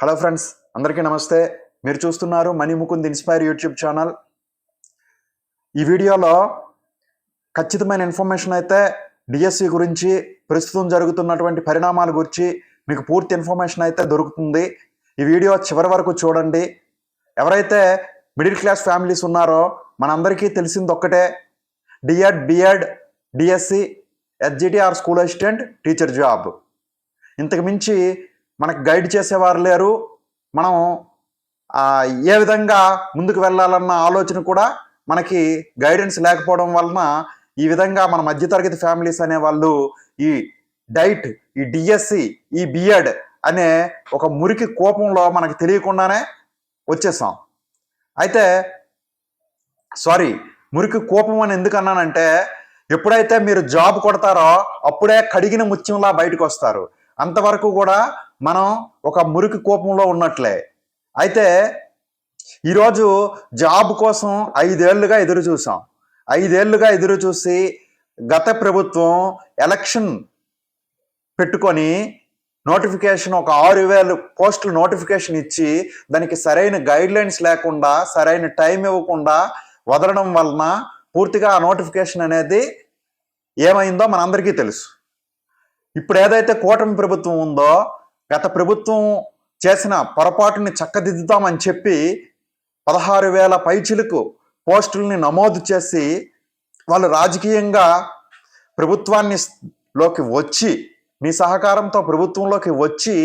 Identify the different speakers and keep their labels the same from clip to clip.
Speaker 1: Hello friends అందరికీ నమస్తే. మీరు చూస్తున్నారు Mani Mukund inspire YouTube channel. ఈ వీడియోలో ఖచ్చితమైన ఇన్ఫర్మేషన్ అయితే డిఎస్సి గురించి ప్రస్తుతం జరుగుతున్నటువంటి పరిణామాల గురించి మీకు పూర్తి ఇన్ఫర్మేషన్ అయితే దొరుకుతుంది. ఈ వీడియో చివరి వరకు చూడండి. ఎవరైతే మిడిల్ క్లాస్ ఫ్యామిలీస్ ఉన్నారో మనందరికీ తెలిసింది ఒక్కటే. D Ed B Ed DSC HGTR school assistant teacher job. ఇంతకు మించి మనకు గైడ్ చేసేవారు లేరు. మనం ఏ విధంగా ముందుకు వెళ్ళాలన్న ఆలోచన కూడా మనకి గైడెన్స్ లేకపోవడం వలన ఈ విధంగా మన మధ్యతరగతి ఫ్యామిలీస్ అనే వాళ్ళు ఈ డైట్ ఈ డిఎస్సి ఈ బిఎడ్ అనే ఒక మురికి కోపంలో మనకు తెలియకుండానే వచ్చేసాం. అయితే సారీ మురికి కోపం అని ఎందుకు అన్నానంటే ఎప్పుడైతే మీరు జాబ్ కొడతారో అప్పుడే కడిగిన ముత్యంలా బయటకు వస్తారు. అంతవరకు కూడా మనం ఒక మురికి కోపంలో ఉన్నట్లే. అయితే ఈరోజు జాబ్ కోసం ఐదేళ్ళుగా ఎదురు చూసాం. ఐదేళ్ళుగా ఎదురు చూసి గత ప్రభుత్వం ఎలక్షన్ పెట్టుకొని నోటిఫికేషన్ ఒక ఆరు వేలు పోస్టులు నోటిఫికేషన్ ఇచ్చి దానికి సరైన గైడ్ లైన్స్ లేకుండా సరైన టైం ఇవ్వకుండా వదలడం వలన పూర్తిగా ఆ నోటిఫికేషన్ అనేది ఏమైందో మనందరికీ తెలుసు. ఇప్పుడు ఏదైతే కూటమి ప్రభుత్వం ఉందో గత ప్రభుత్వం చేసిన పొరపాటుని చక్కదిద్దుతామని చెప్పి పదహారు వేల పైచిలకు పోస్టుల్ని నమోదు చేసి వాళ్ళు రాజకీయంగా ప్రభుత్వాన్ని లోకి వచ్చి మీ సహకారంతో ప్రభుత్వంలోకి వచ్చి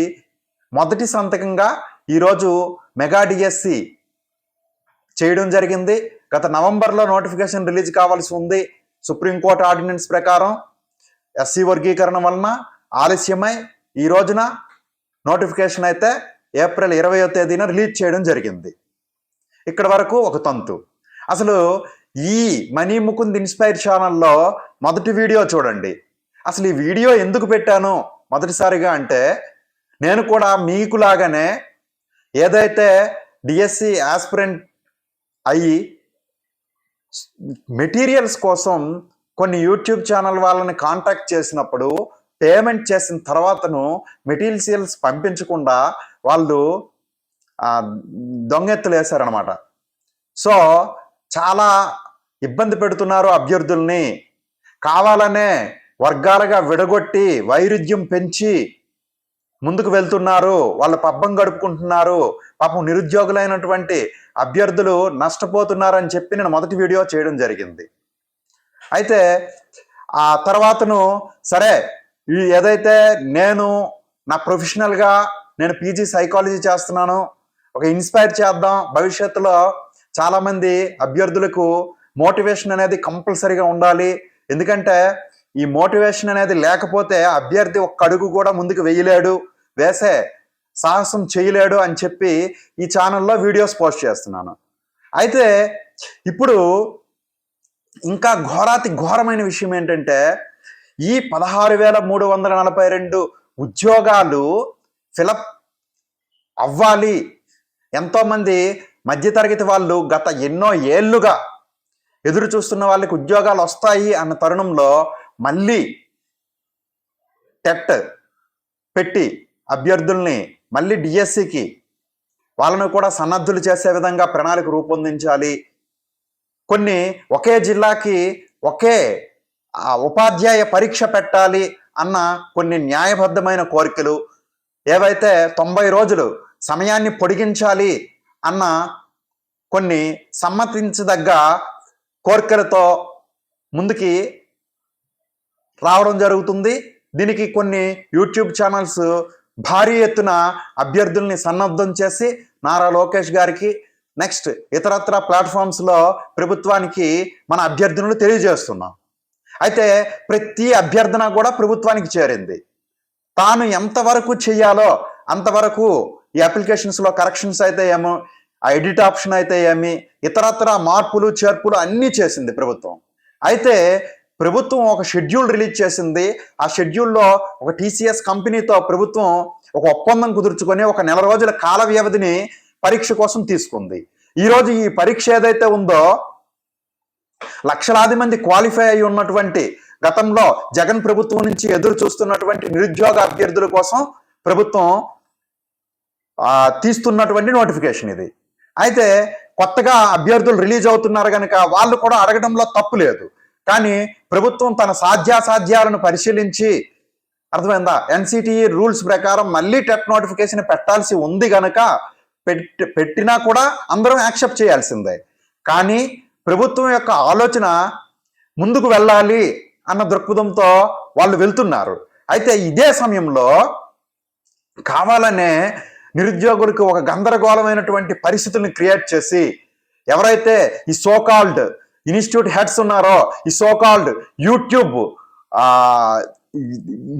Speaker 1: మొదటి సంతకంగా ఈరోజు మెగా డిఎస్సి చేయడం జరిగింది. గత నవంబర్లో నోటిఫికేషన్ రిలీజ్ కావాల్సి ఉంది. సుప్రీంకోర్టు ఆర్డినెన్స్ ప్రకారం ఎస్సీ వర్గీకరణ వలన ఆలస్యమై ఈ రోజున నోటిఫికేషన్ అయితే ఏప్రిల్ ఇరవయో తేదీన రిలీజ్ చేయడం జరిగింది. ఇక్కడ వరకు ఒక తంతు. అసలు ఈ మనీ ముకుంద్ ఇన్స్పైర్ ఛానల్లో మొదటి వీడియో చూడండి. అసలు ఈ వీడియో ఎందుకు పెట్టాను మొదటిసారిగా అంటే నేను కూడా మీకు లాగానే ఏదైతే డిఎస్సి ఆస్పిరెంట్ అయ్యి మెటీరియల్స్ కోసం కొన్ని యూట్యూబ్ ఛానల్ వాళ్ళని కాంటాక్ట్ చేసినప్పుడు పేమెంట్ చేసిన తర్వాతను మెటీరియల్స్ పంపించకుండా వాళ్ళు ఆ, దొంగెత్తులు వేశారనమాట సో చాలా ఇబ్బంది పెడుతున్నారు అభ్యర్థుల్ని. కావాలనే వర్గాలుగా విడగొట్టి వైరుధ్యం పెంచి ముందుకు వెళ్తున్నారు. వాళ్ళు పబ్బం గడుపుకుంటున్నారు. పాపం నిరుద్యోగులైనటువంటి అభ్యర్థులు నష్టపోతున్నారని చెప్పి నేను మొదటి వీడియో చేయడం జరిగింది. అయితే ఆ తర్వాతను సరే ఏదైతే నేను నా ప్రొఫెషనల్గా నేను పీజీ సైకాలజీ చేస్తున్నాను ఒక ఇన్స్పైర్ చేద్దాం. భవిష్యత్తులో చాలామంది అభ్యర్థులకు మోటివేషన్ అనేది కంపల్సరీగా ఉండాలి. ఎందుకంటే ఈ మోటివేషన్ అనేది లేకపోతే అభ్యర్థి ఒక్క అడుగు కూడా ముందుకు వేయలేడు వేసే సాహసం చేయలేడు అని చెప్పి ఈ ఛానల్లో వీడియోస్ పోస్ట్ చేస్తున్నాను. అయితే ఇప్పుడు ఇంకా ఘోరాతి ఘోరమైన విషయం ఏంటంటే ఈ పదహారు వేల మూడు వందల నలభై రెండు ఉద్యోగాలు ఫిలప్ అవ్వాలి. ఎంతోమంది మధ్యతరగతి వాళ్ళు గత ఎన్నో ఏళ్ళుగా ఎదురు చూస్తున్న వాళ్ళకి ఉద్యోగాలు వస్తాయి అన్న తరుణంలో మళ్ళీ టెట్ పెట్టి అభ్యర్థుల్ని మళ్ళీ డిఎస్సికి వాళ్ళను కూడా సన్నద్ధులు చేసే విధంగా ప్రణాళిక రూపొందించాలి. కొన్ని ఒకే జిల్లాకి ఒకే ఆ, ఉపాధ్యాయ పరీక్ష పెట్టాలి అన్న కొన్ని న్యాయబద్ధమైన కోరికలు ఏవైతే తొంభై రోజులు సమయాన్ని పొడిగించాలి అన్న కొన్ని సమ్మతించదగ్గ కోరికలతో ముందుకి రావడం జరుగుతుంది. దీనికి కొన్ని యూట్యూబ్ ఛానల్స్ భారీ ఎత్తున అభ్యర్థుల్ని సన్నద్ధం చేసి నారా లోకేష్ గారికి నెక్స్ట్ ఇతరత్ర ప్లాట్ఫామ్స్లో ప్రభుత్వానికి మన అభ్యర్థులను తెలియజేస్తున్నాం. అయితే ప్రతి అభ్యర్థన కూడా ప్రభుత్వానికి చేరింది. తాను ఎంతవరకు చేయాలో అంతవరకు ఈ అప్లికేషన్స్లో కరెక్షన్స్ అయితే ఏమో ఆ ఎడిట్ ఆప్షన్ అయితే ఏమి ఇతరత్ర మార్పులు చేర్పులు అన్నీ చేసింది ప్రభుత్వం. అయితే ప్రభుత్వం ఒక షెడ్యూల్ రిలీజ్ చేసింది. ఆ షెడ్యూల్లో ఒక టీసీఎస్ కంపెనీతో ప్రభుత్వం ఒక ఒప్పందం కుదుర్చుకొని ఒక నెల రోజుల కాల వ్యవధిని పరీక్ష కోసం తీసుకుంది. ఈరోజు ఈ పరీక్ష ఏదైతే ఉందో లక్షలాది మంది క్వాలిఫై అయి ఉన్నటువంటి గతంలో జగన్ ప్రభుత్వం నుంచి ఎదురు చూస్తున్నటువంటి నిరుద్యోగ అభ్యర్థుల కోసం ప్రభుత్వం తీస్తున్నటువంటి నోటిఫికేషన్ ఇది. అయితే కొత్తగా అభ్యర్థులు రిలీజ్ అవుతున్నారు కనుక వాళ్ళు కూడా అడగడంలో తప్పు లేదు. కానీ ప్రభుత్వం తన సాధ్యాసాధ్యాలను పరిశీలించి అర్థమైందా? ఎన్సిటిఈ రూల్స్ ప్రకారం మళ్ళీ టెట్ నోటిఫికేషన్ పెట్టాల్సి ఉంది కనుక పెట్టి పెట్టినా కూడా అందరం యాక్సెప్ట్ చేయాల్సిందే. కానీ ప్రభుత్వం యొక్క ఆలోచన ముందుకు వెళ్ళాలి అన్న దృక్పథంతో వాళ్ళు వెళ్తున్నారు. అయితే ఇదే సమయంలో కావాలనే నిరుద్యోగులకు ఒక గందరగోళమైనటువంటి పరిస్థితుల్ని క్రియేట్ చేసి ఎవరైతే ఈ సోకాల్డ్ ఇన్స్టిట్యూట్ హెడ్స్ ఉన్నారో ఈ సోకాల్డ్ యూట్యూబ్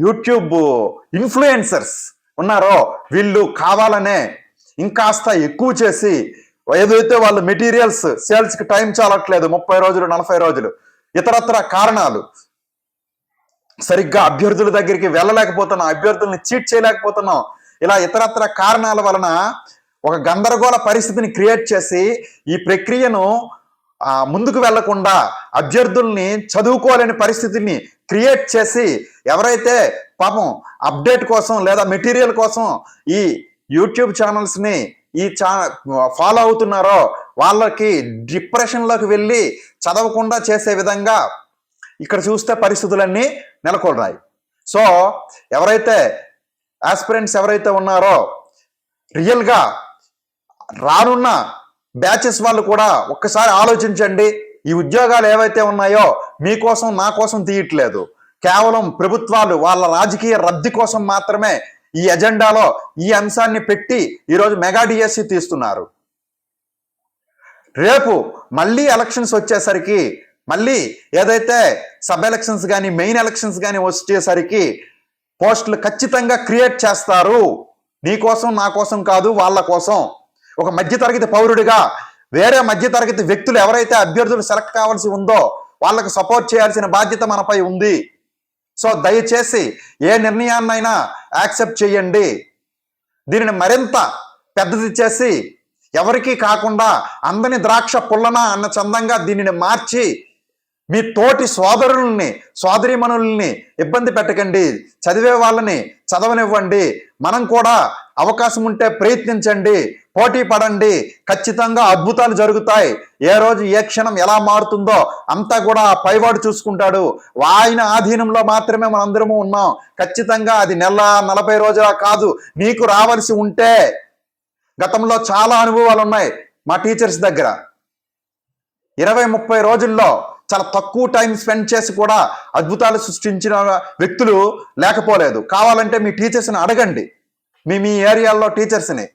Speaker 1: యూట్యూబ్ ఇన్ఫ్లుయెన్సర్స్ ఉన్నారో వీళ్ళు కావాలనే ఇంకాస్త ఎక్కువ చేసి ఏదైతే వాళ్ళు మెటీరియల్స్ సేల్స్కి టైం చాలట్లేదు ముప్పై రోజులు నలభై రోజులు ఇతరత్ర కారణాలు సరిగ్గా అభ్యర్థుల దగ్గరికి వెళ్ళలేకపోతున్నాం అభ్యర్థుల్ని చీట్ చేయలేకపోతున్నాం ఇలా ఇతరత్ర కారణాల వలన ఒక గందరగోళ పరిస్థితిని క్రియేట్ చేసి ఈ ప్రక్రియను ముందుకు వెళ్ళకుండా అభ్యర్థుల్ని చదువుకోలేని పరిస్థితిని క్రియేట్ చేసి ఎవరైతే పాపం అప్డేట్ కోసం లేదా మెటీరియల్ కోసం ఈ యూట్యూబ్ ఛానల్స్ని ఈ చా ఫాలో అవుతున్నారో వాళ్ళకి డిప్రెషన్లోకి వెళ్ళి చదవకుండా చేసే విధంగా ఇక్కడ చూస్తే పరిస్థితులన్నీ నెలకొన్నాయి సో ఎవరైతే ఆస్పిరెంట్స్ ఎవరైతే ఉన్నారో రియల్గా రానున్న బ్యాచెస్ వాళ్ళు కూడా ఒక్కసారి ఆలోచించండి ఈ ఉద్యోగాలు ఏవైతే ఉన్నాయో మీకోసం నా కోసం తీయట్లేదు. కేవలం ప్రభుత్వాలు వాళ్ళ రాజకీయ రద్ది కోసం మాత్రమే ఈ ఎజెండాలో ఈ అంశాన్ని పెట్టి ఈరోజు మెగా డిఎస్సి తీస్తున్నారు. రేపు మళ్ళీ ఎలక్షన్స్ వచ్చేసరికి మళ్ళీ ఏదైతే సబ్ ఎలక్షన్స్ కానీ మెయిన్ ఎలక్షన్స్ కానీ వచ్చేసరికి పోస్టులు ఖచ్చితంగా క్రియేట్ చేస్తారు. నీ కోసం నా కోసం కాదు వాళ్ళ కోసం. ఒక మధ్యతరగతి పౌరుడిగా వేరే మధ్యతరగతి వ్యక్తులు ఎవరైతే అభ్యర్థులు సెలెక్ట్ కావాల్సి ఉందో వాళ్ళకు సపోర్ట్ చేయాల్సిన బాధ్యత మనపై ఉంది. సో దయచేసి ఏ నిర్ణయాన్నైనా యాక్సెప్ట్ చేయండి. దీనిని మరింత పెద్దది చేసి ఎవరికీ కాకుండా అందని ద్రాక్ష పుల్లన అన్న చందంగా దీనిని మార్చి మీ తోటి సోదరుల్ని సోదరీమణుల్ని ఇబ్బంది పెట్టకండి. చదివే వాళ్ళని చదవనివ్వండి. మనం కూడా అవకాశం ఉంటే ప్రయత్నించండి. పోటీ పడండి. ఖచ్చితంగా అద్భుతాలు జరుగుతాయి. ఏ రోజు ఏ క్షణం ఎలా మారుతుందో అంతా కూడా పైవాడు చూసుకుంటాడు. ఆయన ఆధీనంలో మాత్రమే మనందరము ఉన్నాం. ఖచ్చితంగా అది నెల నలభై రోజుల కాదు. నీకు రావలసి ఉంటే గతంలో చాలా అనుభవాలు ఉన్నాయి మా టీచర్స్ దగ్గర. ఇరవై ముప్పై రోజుల్లో చాలా తక్కువ టైం స్పెండ్ చేసి కూడా అద్భుతాలు సృష్టించిన వ్యక్తులు లేకపోలేదు. కావాలంటే మీ టీచర్స్ని అడగండి. మీ మీ ఏరియాల్లో టీచర్స్ని.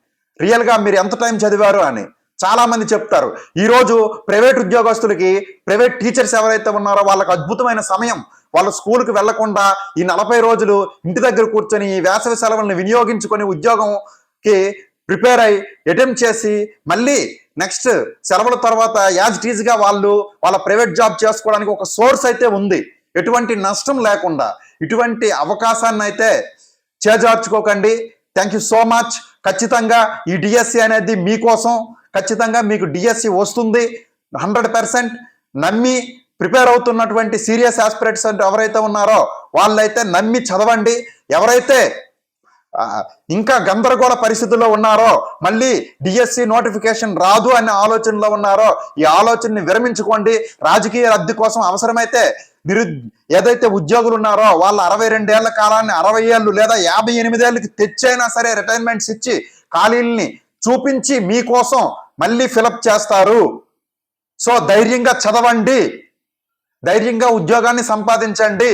Speaker 1: రియల్గా మీరు ఎంత టైం చదివారు అని చాలామంది చెప్తారు. ఈరోజు ప్రైవేట్ ఉద్యోగస్తులకి ప్రైవేట్ టీచర్స్ ఎవరైతే ఉన్నారో వాళ్ళకి అద్భుతమైన సమయం. వాళ్ళు స్కూల్కి వెళ్ళకుండా ఈ నలభై రోజులు ఇంటి దగ్గర కూర్చొని ఈ వేసవి సెలవులను వినియోగించుకొని ఉద్యోగంకి ప్రిపేర్ అయి అటెంప్ట్ చేసి మళ్ళీ నెక్స్ట్ సెలవుల తర్వాత యాజ్ టీజ్గా వాళ్ళు వాళ్ళ ప్రైవేట్ జాబ్ చేసుకోవడానికి ఒక సోర్స్ అయితే ఉంది. ఎటువంటి నష్టం లేకుండా ఇటువంటి అవకాశాన్ని అయితే చేజార్చుకోకండి. Thank you so much. ఖచ్చితంగా ఈ డిఎస్సి అనేది మీకోసం ఖచ్చితంగా మీకు డిఎస్సి వస్తుంది హండ్రెడ్ పర్సెంట్ నమ్మి ప్రిపేర్ అవుతున్నటువంటి సీరియస్ ఆస్పిరేట్స్ అంటే ఎవరైతే ఉన్నారో వాళ్ళైతే నమ్మి చదవండి. ఎవరైతే ఇంకా గందరగోళ పరిస్థితుల్లో ఉన్నారో మళ్ళీ డిఎస్సి నోటిఫికేషన్ రాదు అనే ఆలోచనలో ఉన్నారో ఈ ఆలోచనని విరమించుకోండి. రాజకీయ రద్దు కోసం అవసరమైతే నిరు ఏదైతే ఉద్యోగులు ఉన్నారో వాళ్ళ అరవై రెండేళ్ళ కాలాన్ని అరవై ఏళ్ళు లేదా యాభై ఎనిమిదేళ్ళకి తెచ్చైనా సరే రిటైర్మెంట్స్ ఇచ్చి ఖాళీల్ని చూపించి మీకోసం మళ్ళీ ఫిలప్ చేస్తారు. సో ధైర్యంగా చదవండి. ధైర్యంగా ఉద్యోగాన్ని సంపాదించండి.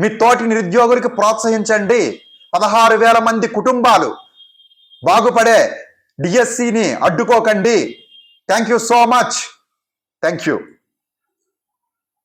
Speaker 1: మీ తోటి నిరుద్యోగులకి ప్రోత్సహించండి. పదహారు వేల మంది కుటుంబాలు బాగుపడే డిఎస్సిని అడ్డుకోకండి. Thank you so much. Thank you.